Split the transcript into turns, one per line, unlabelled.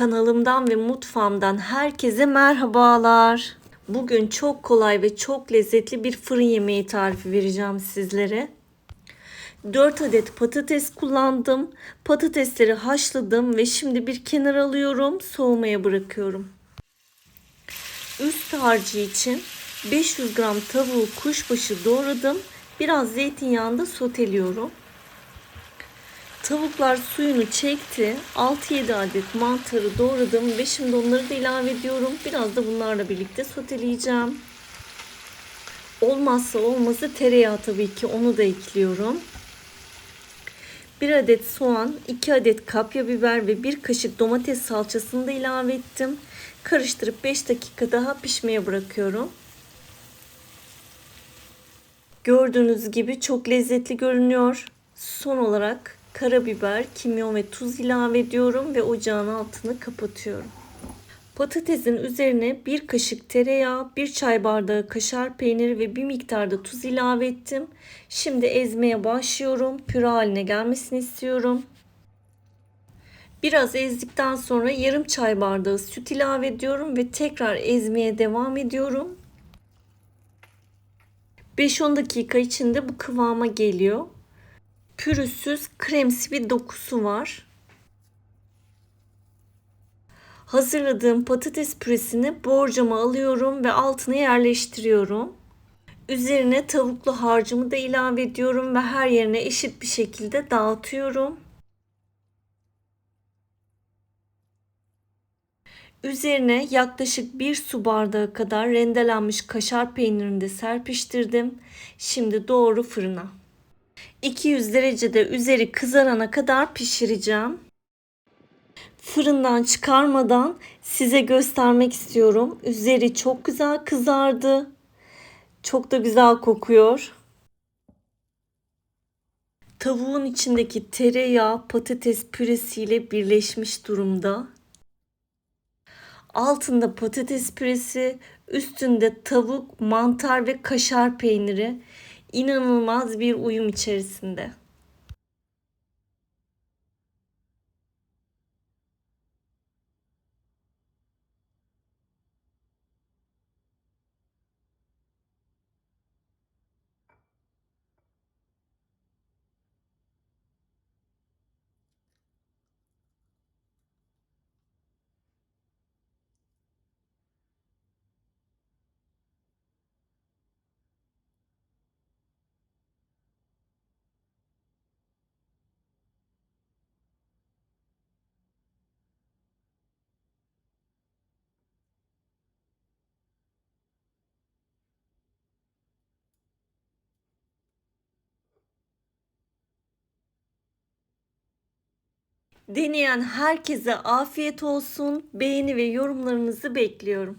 Kanalımdan ve mutfağımdan herkese merhabalar. Bugün çok kolay ve çok lezzetli bir fırın yemeği tarifi vereceğim sizlere. 4 adet patates kullandım. Patatesleri haşladım ve şimdi bir kenara alıyorum. Soğumaya bırakıyorum. Üst harcı için 500 gram tavuğu kuşbaşı doğradım. Biraz zeytinyağında soteliyorum. Tavuklar suyunu çekti. 6-7 adet mantarı doğradım ve şimdi onları da ilave ediyorum. Biraz da bunlarla birlikte soteleyeceğim. Olmazsa olmazı tereyağı tabii ki onu da ekliyorum. 1 adet soğan, 2 adet kapya biber ve 1 kaşık domates salçasını da ilave ettim. Karıştırıp 5 dakika daha pişmeye bırakıyorum. Gördüğünüz gibi çok lezzetli görünüyor. Son olarak karabiber, kimyon ve tuz ilave ediyorum ve ocağın altını kapatıyorum. Patatesin üzerine bir kaşık tereyağı, bir çay bardağı kaşar peyniri ve bir miktar da tuz ilave ettim. Şimdi ezmeye başlıyorum. Püre haline gelmesini istiyorum. Biraz ezdikten sonra yarım çay bardağı süt ilave ediyorum ve tekrar ezmeye devam ediyorum. 5-10 dakika içinde bu kıvama geliyor. Pürüzsüz kremsi bir dokusu var. Hazırladığım patates püresini borcama alıyorum ve altına yerleştiriyorum. Üzerine tavuklu harcımı da ilave ediyorum ve her yerine eşit bir şekilde dağıtıyorum. Üzerine yaklaşık bir su bardağı kadar rendelenmiş kaşar peynirini de serpiştirdim. Şimdi doğru fırına. 200 derecede üzeri kızarana kadar pişireceğim. Fırından çıkarmadan size göstermek istiyorum. Üzeri çok güzel kızardı. Çok da güzel kokuyor. Tavuğun içindeki tereyağı patates püresiyle birleşmiş durumda. Altında patates püresi, üstünde tavuk, mantar ve kaşar peyniri inanılmaz bir uyum içerisinde. Deneyen herkese afiyet olsun. Beğeni ve yorumlarınızı bekliyorum.